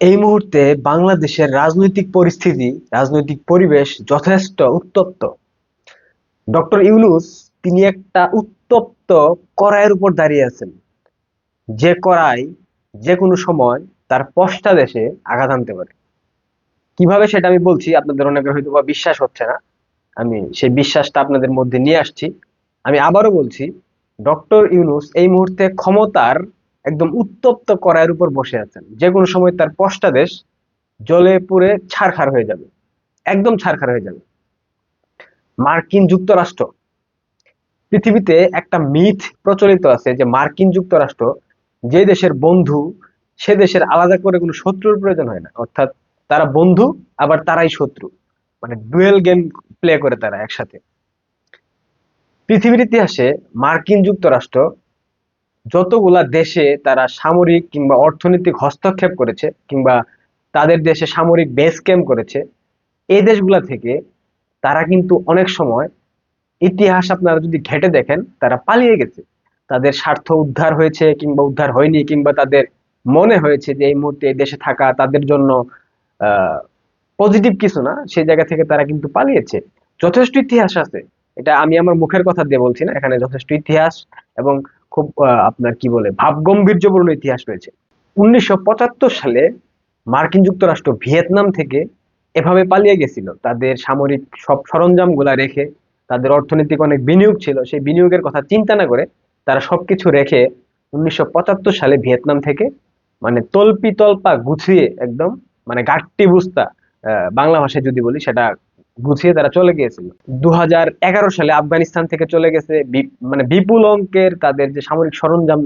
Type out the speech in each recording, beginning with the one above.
এই মুহূর্তে বাংলাদেশের রাজনৈতিক পরিস্থিতি, রাজনৈতিক পরিবেশ যথেষ্ট উত্তপ্ত। ডক্টর ইউনুস, তিনি একটা উত্তপ্ত কড়াইয়ের উপর দাঁড়িয়ে আছেন। যে কড়াই যে কোনো সময় তার পশ্চা দেশে আঘাত আনতে পারে। কীভাবে সেটা আমি বলছি, আপনাদের অনেকের হয়তো বা বিশ্বাস হচ্ছে না। আমি সেই বিশ্বাসটা আপনাদের মধ্যে নিয়ে আসছি। আমি আবারও বলছি, ডক্টর ইউনুস এই মুহূর্তে ক্ষমতার একদম উত্তপ্ত কড়াইয়ের উপর বসে আছেন। যে কোনো সময় তার পশ্চাদেশ জলে পুড়ে ছারখার হয়ে যাবে। একদম ছারখার হয়ে যাবে। মার্কিন যুক্তরাষ্ট্র। পৃথিবীতে একটা মিথ প্রচলিত আছে যে মার্কিন যুক্তরাষ্ট্র যে দেশের বন্ধু, সে দেশের আলাদা করে কোনো শত্রুর প্রয়োজন হয় না। অর্থাৎ তারা বন্ধু, আবার তারাই শত্রু। মানে ডুয়েল গেম প্লে করে তারা একসাথে। পৃথিবীর ইতিহাসে মার্কিন যুক্তরাষ্ট্র যতগুলা দেশে তারা সামরিক কিংবা অর্থনৈতিক হস্তক্ষেপ করেছে কিংবা তাদের দেশে সামরিক বেস ক্যাম্প করেছে, এই দেশগুলা থেকে তারা কিন্তু অনেক সময় ইতিহাস আপনারা যদি ঘেটে দেখেন, তারা পালিয়ে গেছে। তাদের স্বার্থ উদ্ধার হয়েছে কিংবা উদ্ধার হয়নি কিংবা তাদের মনে হয়েছে যে এই মুহূর্তে এই দেশে থাকা তাদের জন্য পজিটিভ কিছু না, সেই জায়গা থেকে তারা কিন্তু পালিয়েছে। যথেষ্ট ইতিহাস আছে। এটা আমি আমার মুখের কথা দিয়ে বলছি না, এখানে যথেষ্ট ইতিহাস এবং খুব আপনার কি বলে, ভাবগম্ভীর্যপূর্ণ ইতিহাস রয়েছে। উনিশশো পঁচাত্তর সালে মার্কিন যুক্তরাষ্ট্র ভিয়েতনাম থেকে এভাবে পালিয়ে গেছিল। তাদের সামরিক সব সরঞ্জামগুলা রেখে তাদের অর্থনৈতিক অনেক বিনিয়োগ ছিল। সেই বিনিয়োগের কথা চিন্তা না করে তারা সবকিছু রেখে উনিশশো পঁচাত্তর সালে ভিয়েতনাম থেকে মানে তল্পি তল্পা গুছিয়ে একদম মানে গাট্টি বুস্তা বাংলা ভাষায় যদি বলি সেটা গুছিয়ে তারা চলে গিয়েছিল। দু হাজার এগারো সালে আফগানিস্তান থেকে চলে গেছে মানে বিপুল অঙ্কের তাদের যে সামরিক সরঞ্জাম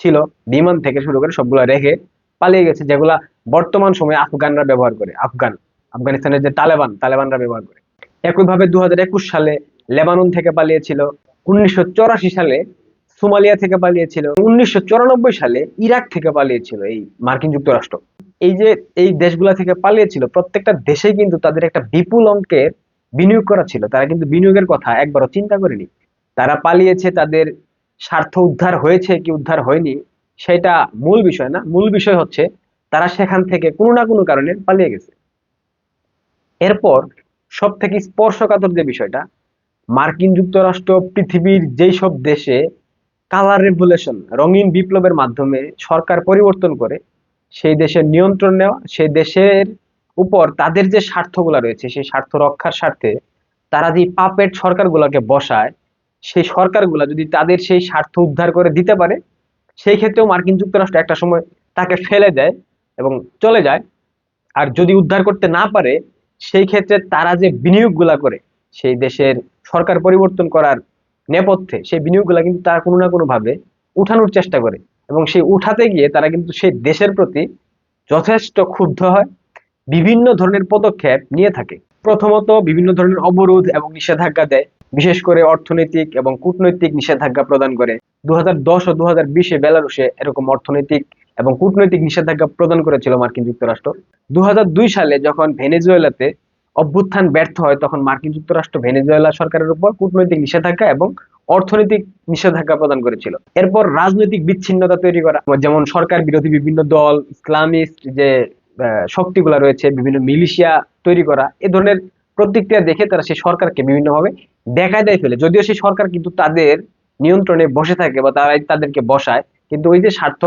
ছিল, বিমান থেকে শুরু করে সবগুলা রেখে পালিয়ে গেছে, যেগুলা বর্তমান সময়ে আফগানরা ব্যবহার করে, আফগান, আফগানিস্তানের যে তালেবান, তালেবানরা ব্যবহার করে। একইভাবে দু সালে লেবানন থেকে পালিয়েছিল, উনিশশো চুরাশি সালে সোমালিয়া থেকে পালিয়েছিল, উনিশশো চুরানব্বই সালে ইরাক থেকে পালিয়েছিল এই মার্কিন যুক্তরাষ্ট্র। এই যে এই দেশগুলা থেকে পালিয়েছিল, প্রত্যেকটা দেশেই কিন্তু তাদের একটা বিপুল অঙ্কের বিনিয়োগ করা ছিল। তারা কিন্তু বিনিয়োগের কথা একবারও চিন্তা করেনি। তারা পালিয়েছে, তাদের স্বার্থ উদ্ধার হয়েছে কি উদ্ধার হয়নি, সেটা মূল বিষয় না। মূল বিষয় হচ্ছে, তারা সেখান থেকে কোনো না কোনো কারণে পালিয়ে গেছে। এরপর সব থেকে স্পর্শকাতর যে বিষয়টা, মার্কিন যুক্তরাষ্ট্র পৃথিবীর যেই সব দেশে কালার রেভুলেশন, রঙিন বিপ্লবের মাধ্যমে সরকার পরিবর্তন করে সেই দেশের নিয়ন্ত্রণ নেওয়া, সেই দেশের উপর তাদের যে স্বার্থগুলা রয়েছে, সেই স্বার্থ রক্ষার স্বার্থে তারা যে পাপেট সরকারগুলোকে বসায়, সেই সরকারগুলা যদি তাদের সেই স্বার্থ উদ্ধার করে দিতে পারে, সেই ক্ষেত্রেও মার্কিন যুক্তরাষ্ট্র একটা সময় তাকে ফেলে দেয় এবং চলে যায়। আর যদি উদ্ধার করতে না পারে, সেই ক্ষেত্রে তারা যে বিনিয়োগগুলা করে, সেই দেশের সরকার পরিবর্তন করার নেপথ্যে সেই বিনিয়োগগুলা কিন্তু তারা কোনো না কোনো ভাবে উঠানোর চেষ্টা করে। এবং সেই উঠাতে গিয়ে তারা কিন্তু সেই দেশের প্রতি যথেষ্ট ক্ষুব্ধ হয়, বিভিন্ন ধরনের পদক্ষেপ নিয়ে থাকে। প্রথমত বিভিন্ন ধরনের অবরোধ এবং নিষেধাজ্ঞা দেয়, বিশেষ করে অর্থনৈতিক এবং কূটনৈতিক নিষেধাজ্ঞা প্রদান করে। দু হাজার দশ ও দু হাজার বিশে বেলারুশে এরকম অর্থনৈতিক এবং কূটনৈতিক নিষেধাজ্ঞা প্রদান করেছিল মার্কিন যুক্তরাষ্ট্র। দু হাজার দুই সালে যখন ভেনেজুয়েলাতে অভ্যুত্থান ব্যর্থ হয়, তখন মার্কিন যুক্তরাষ্ট্র ভেনেজুয়েলা সরকারের উপর কূটনৈতিক নিষেধাজ্ঞা এবং অর্থনৈতিক নিষেধাজ্ঞা প্রদান করেছিল। এরপর রাজনৈতিক বিচ্ছিন্নতা তৈরি করা, যেমন সরকার বিরোধী বিভিন্ন দল, ইসলামিস্ট যে শক্তিগুলা রয়েছে, বিভিন্ন মিলিশিয়া তৈরি করা, এ ধরনের প্রতিক্রিয়া দেখে তারা সেই সরকারকে বিভিন্নভাবে দেখায় দেয় ফেলে। যদিও সেই সরকার কিন্তু তাদের নিয়ন্ত্রণে বসে থাকে বা তারাই তাদেরকে বসায়, কিন্তু ওই যে স্বার্থ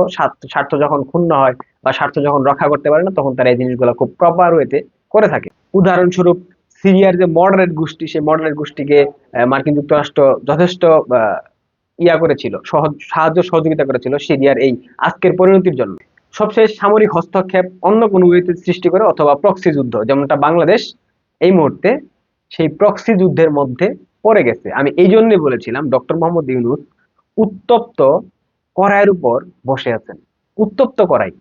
স্বার্থ যখন ক্ষুণ্ণ হয় বা স্বার্থ যখন রক্ষা করতে পারে না, তখন তারা এই জিনিসগুলো খুব প্রপার ওয়েতে করে থাকে। উদাহরণস্বরূপ সিরিয়ার যে মডারেট গোষ্ঠী, সেই মডারেট গোষ্ঠীকে মার্কিন যুক্তরাষ্ট্র যথেষ্ট ইয়া করেছিল সাহায্য সহযোগিতা করেছিল সিরিয়ার এই আজকের পরিণতির জন্য। সবশেষ সামরিক হস্তক্ষেপ অন্য কোনো ওয়েতে সৃষ্টি করে অথবা প্রক্সি যুদ্ধ, যেমনটা বাংলাদেশ এই মুহূর্তে সেই প্রক্সি যুদ্ধের মধ্যে পড়ে গেছে। আমি এই জন্যই বলেছিলাম, ডক্টর মোহাম্মদ ইউনুস উত্তপ্ত কড়াইয়ের উপর বসে আছেন। উত্তপ্ত কড়াই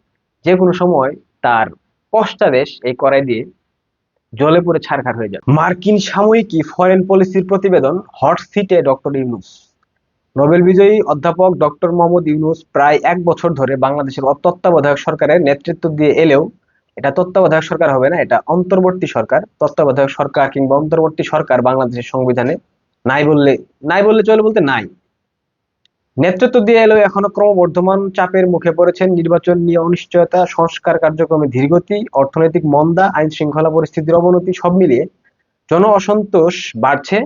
যে কোনো সময় তার পশ্চাদেশ এই কড়াই দিয়ে জলে পড়ে ছারখার হয়ে যাবে। মার্কিন সাময়িকী ফরেন পলিসির প্রতিবেদন হট সিটে ডক্টর ইউনুস। নোবেল বিজয়ী অধ্যাপক ডক্টর মোহাম্মদ ইউনুস প্রায় এক বছর ধরে বাংলাদেশের তত্ত্বাবধায়ক সরকারের নেতৃত্ব দিয়ে এলেও এটা তত্ত্বাবধায়ক সরকার হবে না, এটা অন্তর্বর্তী সরকার। তত্ত্বাবধায়ক সরকার কিংবা অন্তর্বর্তী সরকার বাংলাদেশের সংবিধানে নাই বললে নাই বললে চলে বলতে নাই। নেতৃত্ব দিয়ে এলো এখনও ক্রমবর্ধমান চাপের মুখে পড়েছেন নির্বাচন নিয়ে অনিশ্চয়তা, সংস্কার কার্যক্রমে ধীরগতি, অর্থনৈতিক মন্দা, আইন শৃঙ্খলা পরিস্থিতির অবনতি সব মিলিয়ে জন অসন্তোষ বাড়ছে।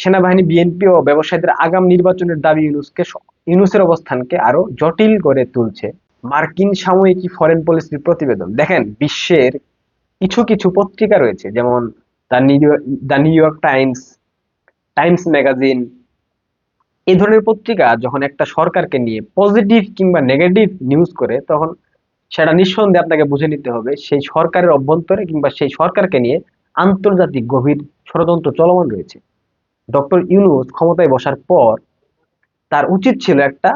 সেনাবাহিনী, বিএনপি ও ব্যবসায়ীদের আগাম নির্বাচনের দাবি ইউনুসকে ইউনুসের অবস্থানকে আরও জটিল করে তুলছে। মার্কিন সাময়িকী ফরেন পলিসির প্রতিবেদন। দেখেন, বিশ্বের কিছু কিছু পত্রিকা রয়েছে, যেমন the the New York Times Times magazine এই ধরনের পত্রিকা যখন একটা সরকারকে নিয়ে পজিটিভ কিংবা নেগেটিভ নিউজ করে, তখন সেটা নিঃসন্দেহে আপনাকে বুঝে নিতে হবে সেই সরকারের অভ্যন্তরে কিংবা সেই সরকারকে নিয়ে আন্তর্জাতিক গভীর ষড়যন্ত্র চলমান রয়েছে। ডক্টর ইউনুস ক্ষমতায় বসার পর তার উচিত ছিল একটা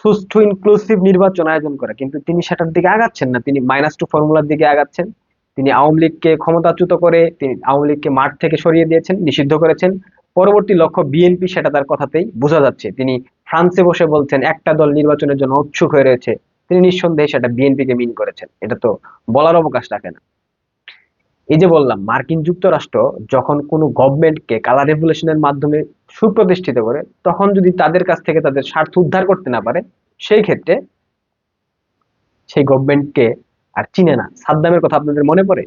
সুষ্ঠু ইনক্লুসিভ নির্বাচন আয়োজন করা, কিন্তু তিনি সেটার দিকে আগাচ্ছেন না। তিনি মাইনাস টু ফর্মুলার দিকে আগাচ্ছেন। তিনি আওয়ামী লীগকে ক্ষমতাচ্যুত করে, তিনি আওয়ামী লীগকে মাঠ থেকে সরিয়ে দিয়েছেন, নিষিদ্ধ করেছেন। পরবর্তী লক্ষ্য বিএনপি সেটা তার কথাতেই বোঝা যাচ্ছে। তিনি ফ্রান্সে বসে বলছেন, একটা দল নির্বাচনের জন্য উৎসুক হয়ে রয়েছে। তিনি নিঃসন্দেহে সেটা বিএনপিকে মিন করেছেন। এটা তো বলার অবকাশ রাখে না। এই যে বললাম, মার্কিন যুক্তরাষ্ট্র যখন কোনো গভর্নমেন্টকে কালার রেভুলেশনের মাধ্যমে সুপ্রতিষ্ঠিত করে, তখন যদি তাদের কাছ থেকে তাদের স্বার্থ উদ্ধার করতে না পারে, সেই ক্ষেত্রে সেই গভর্নমেন্টকে আর চিনে না। সাদ্দামের কথা আপনাদের মনে পড়ে?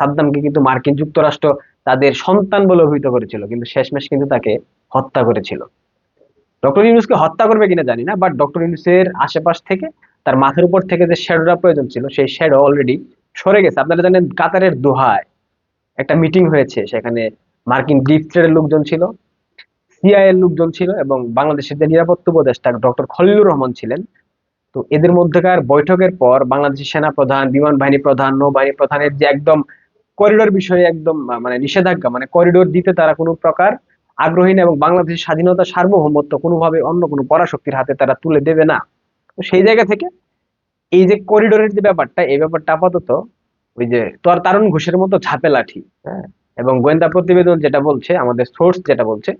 সাদ্দামকে কিন্তু মার্কিন যুক্তরাষ্ট্র তাদের সন্তান বলে অভিহিত করেছিল, কিন্তু শেষমেশ কিন্তু তাকে হত্যা করেছিল। ডক্টর ইউনুসকে হত্যা করবে কিনা জানি না বাট ডক্টর ইউনুসের আশেপাশ থেকে, তার মাথার উপর থেকে যে শ্যাডোটা প্রয়োজন ছিল, সেই শ্যাডো অলরেডি সরে গেছে। আপনারা জানেন কাতারের দোহায় একটা মিটিং হয়েছে, সেখানে মার্কিন ডিপ স্টেটের লোকজন ছিল সিআই এর লোকজন ছিল, এবং বাংলাদেশের যে নিরাপত্তা উপদেষ্টা ডক্টর খলিলুর রহমান ছিলেন, তো এদের মধ্যকার বৈঠকের পর বাংলাদেশের সেনা প্রধান বিমান বাহিনী প্রধান, নৌবাহিনী প্রধানের যে একদম করিডোর বিষয়ে একদম মানে নিষেধাজ্ঞা মানে করিডোর দিতে তারা কোনো প্রকার আগ্রহী না এবং বাংলাদেশের স্বাধীনতা সার্বভৌমত্ব কোনোভাবে অন্য কোনো পরাশক্তির হাতে তারা তুলে দেবে না। তো সেই জায়গা থেকে এই যে করিডোরের যে ব্যাপারটা, এই ব্যাপারটা আপাতত ওই যে তোর তারুণ ঘোষের মতো ঝাপে লাঠি হ্যাঁ? এবং গোয়েন্দা প্রতিবেদন যেটা বলছে, আমাদের সোর্স যেটা বলছে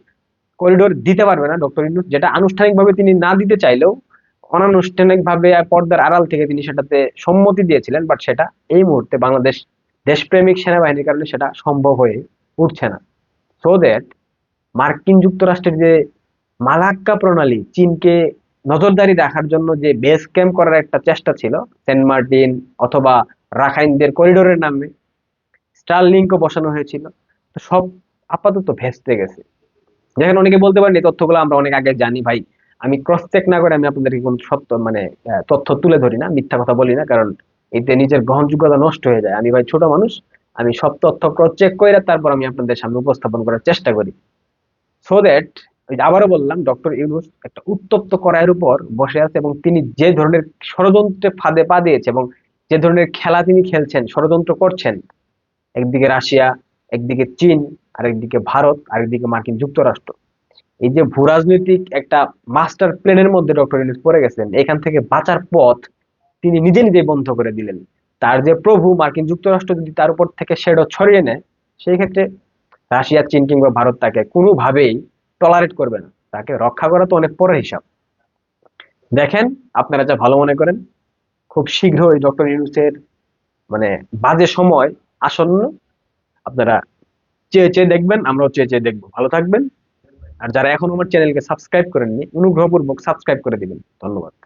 করিডোর দিতে পারবে না ডক্টর ইউনূস, যেটা আনুষ্ঠানিকভাবে তিনি না দিতে চাইলেও অনানুষ্ঠানিকভাবে পর্দার আড়াল থেকে তিনি সেটাতে সম্মতি দিয়েছিলেন বাট সেটা এই মুহূর্তে বাংলাদেশ দেশপ্রেমিক সেনাবাহিনীর কারণে সেটা সম্ভব হয়ে উঠছে না। সো দ্যাট মার্কিন যুক্তরাষ্ট্রের যে মালাক্কা প্রণালী, চীনকে নজরদারি রাখার জন্য যে বেস ক্যাম্প করার একটা চেষ্টা ছিল, সেন্ট মার্টিন অথবা রাখাইনদের করিডোরের নামে স্টার লিঙ্কও বসানো হয়েছিল, তো সব আপাতত ভেস্তে গেছে। দেখেন অনেকে বলতে পারেন এই তথ্যগুলো আমরা অনেক আগে জানি, ভাই, আমি ক্রস চেক না করে আমি আপনাদেরকে কোনো সত্য মানে তথ্য তুলে ধরি না, মিথ্যা কথা বলি না, কারণ এতে নিজের গ্রহণযোগ্যতা নষ্ট হয়ে যায়। আমি ভাই ছোট মানুষ, আমি সব তথ্য ক্রস চেক করে তারপর আমি আপনাদের সামনে উপস্থাপন করার চেষ্টা করি। সো দ্যাট আবারও বললাম ডক্টর ইউনুস একটা উত্তপ্ত করায়ের উপর বসে আছে এবং তিনি যে ধরনের ষড়যন্ত্রে ফাঁদে পা দিয়েছে এবং যে ধরনের খেলা তিনি খেলছেন, ষড়যন্ত্র করছেন, একদিকে রাশিয়া, একদিকে চীন, আরেকদিকে ভারত, আরেকদিকে মার্কিন যুক্তরাষ্ট্র। এই যে ভূরাজনৈতিক একটা মাস্টার প্ল্যানের মধ্যে ডক্টর ইউনুস পড়ে গেছেন, এখান থেকে বাঁচার পথ তিনি নিজে নিজেই বন্ধ করে দিলেন। তার যে প্রভু মার্কিন যুক্তরাষ্ট্র যদি তার উপর থেকে শেডো ছড়িয়ে নেয়, সেই ক্ষেত্রে রাশিয়া, চীন কিংবা ভারত তাকে কোনোভাবেই টলারেট করবে না। তাকে রক্ষা করা তো অনেক পরের হিসাব। দেখেন আপনারা যা ভালো মনে করেন, খুব শীঘ্রই ডক্টর ইউনুসের মানে বাজে সময় আসন্ন। আপনারা চেয়ে চেয়ে দেখবেন, আমরাও চেয়ে চেয়ে দেখব। ভালো থাকবেন। আর যারা এখন আমার চ্যানেলকে সাবস্ক্রাইব করেননি, অনুগ্রহপূর্বক সাবস্ক্রাইব করে দিবেন। ধন্যবাদ।